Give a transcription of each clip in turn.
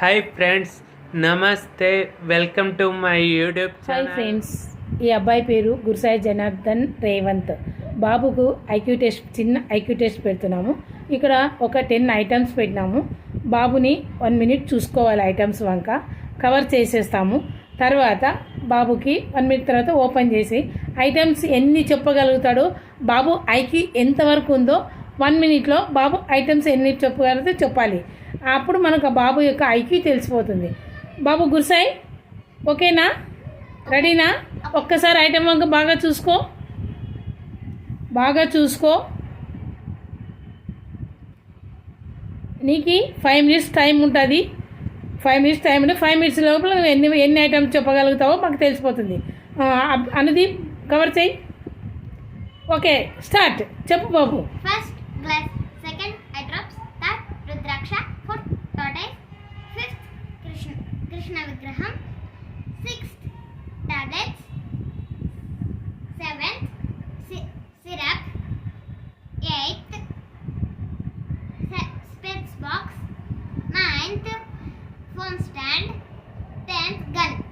Hi friends నమస్తే welcome to my YouTube hi friends ఈ అబ్బాయి పేరు గురుసాయి జనార్దన్ రేవంత్. బాబుకు ఐక్యూ టెస్ట్ చిన్న ఐక్యూ టెస్ట్ పెడుతున్నాము. ఇక్కడ ఒక టెన్ ఐటమ్స్ పెట్టినాము. బాబుని వన్ మినిట్ చూసుకోవాలి ఐటమ్స్ వంక. కవర్ చేసేస్తాము. తర్వాత బాబుకి వన్ మినిట్ తర్వాత ఓపెన్ చేసి ఐటమ్స్ ఎన్ని చెప్పగలుగుతాడో బాబు ఐకి ఎంతవరకు ఉందో వన్ మినిట్లో బాబు ఐటమ్స్ ఎన్ని చెప్పగలిగితే చెప్పాలి. అప్పుడు మనకు ఆ బాబు యొక్క ఐక్యూ తెలిసిపోతుంది. బాబు గురుసాయి? ఓకేనా? రెడీనా? ఒక్కసారి ఐటమ్ వంక బాగా చూసుకో. బాగా చూసుకో. నీకు ఫైవ్ మినిట్స్ టైం ఉంటుంది. ఫైవ్ మినిట్స్ టైం ఉంటే ఫైవ్ మినిట్స్ లోపల నువ్వు ఎన్ని ఎన్ని ఐటమ్స్ చెప్పగలుగుతావో మాకు తెలిసిపోతుంది. అనేది అన్నది కవర్ చేయి. Okay start. చెప్పు బాబు. First glass, Krishna Vigraham. Sixth, tablets. Seventh, si syrup. Eighth, spits box. Ninth, phone stand. Tenth, gun.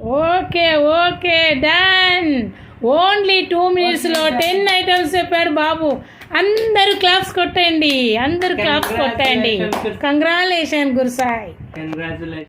Okay, okay, done. Only two minutes, okay, low. ten items per Babu. అందరూ claps కొట్టండి అందరూ claps కొట్టండి. Congratulation Gurusai. Congratulation